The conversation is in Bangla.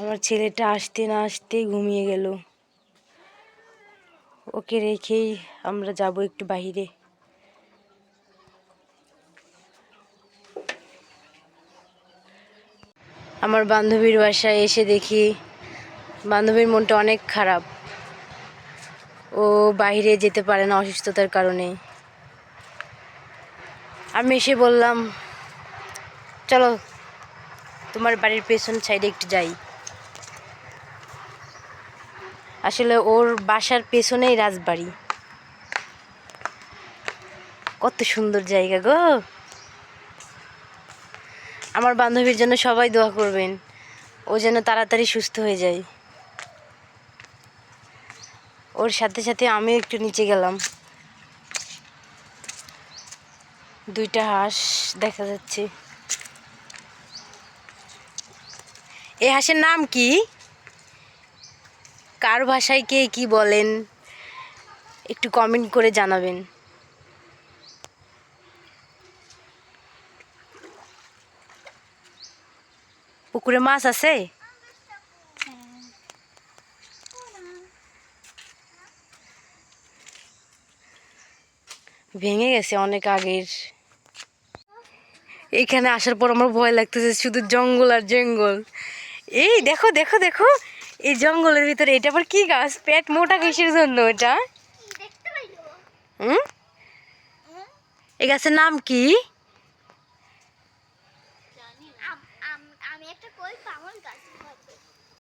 আমার ছেলেটা আসতে না আসতে ঘুমিয়ে গেল। ওকে রেখেই আমরা যাব একটু বাইরে আমার বান্ধবীর বাসায় এসে দেখি বান্ধবীর মনটা অনেক খারাপ। ও বাইরে যেতে পারে না অসুস্থতার কারণে। আমি এসে বললাম, চলো তোমার বাড়ির পেছন সাইডে একটু যাই। আসলে ওর বাসার পেছনেই রাজবাড়ি। কত সুন্দর জায়গা গো। আমার বান্ধবীর জন্য সবাই দোয়া করবেন, ও যেন তাড়াতাড়ি সুস্থ হয়ে যায়। ওর সাথে সাথে আমিও একটু নিচে গেলাম। দুইটা হাঁস দেখা যাচ্ছে। এই হাঁসের নাম কি? কার ভাষায় কে কি বলেন, একটু কমেন্ট করে জানাবেন। পুকুরে মাছ আছে? ভেঙে গেছে অনেক আগের। এখানে আসার পর আমার ভয় লাগতেছে, শুধু জঙ্গল আর জঙ্গল। এই দেখো দেখো দেখো। এই জঙ্গলের ভিতরে এটা আবার কি গাছ? পেট মোটা কিসের জন্য এটা? এই গাছের নাম কি?